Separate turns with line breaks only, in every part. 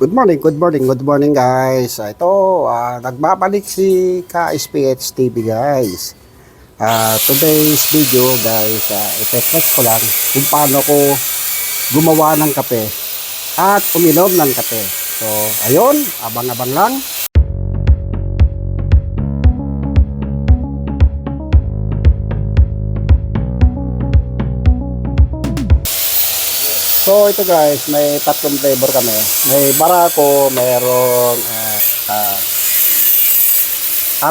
Good morning, good morning, good morning guys. Ah, Ito, ah, nagbabalik si KSPH TV guys. Ah, today's video guys, uh, ipetrex ko lang kung paano ko gumawa ng kape at uminom ng kape. So, ayun, abang-abang lang. So ito guys, may tatlong flavor kami. May barako, mayroong ah, ah,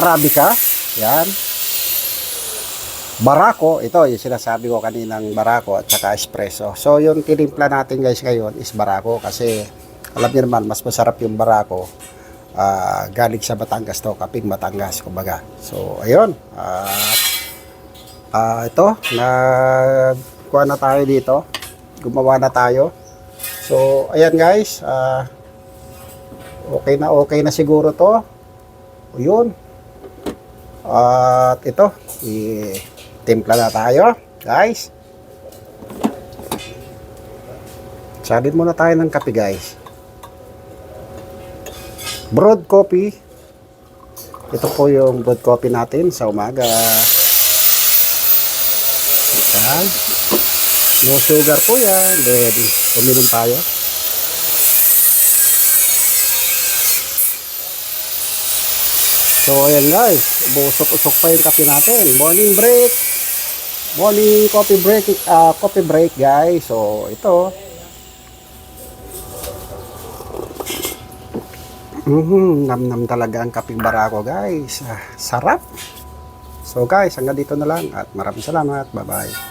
Arabica, yan. Barako, ito yung sinasabi ko kaninang barako at saka espresso. So yung tinimpla natin guys ngayon is barako kasi alam niyo naman mas masarap yung barako ah, galing sa Batangas to, kaping Batangas kumbaga. So ayun, ah ah, ito, nagkuha na tayo dito gumawa na tayo. So, ayan guys, ah, okay na okay na siguro to. O yun. At ito, i-timpla na tayo, guys. Salin muna tayo ng kape, guys. Broad coffee. Ito po yung broad coffee natin sa umaga. Ayan. No sugar po yan. Then, tuminom tayo. So, ayan guys. Busok-usok pa yung kape natin. Morning break. Morning coffee break. ah coffee break guys. So, ito. Mhm, nam-nam talaga ang kaping barako guys. Ah, sarap. So guys, hanggang dito na lang at maraming salamat. Bye-bye.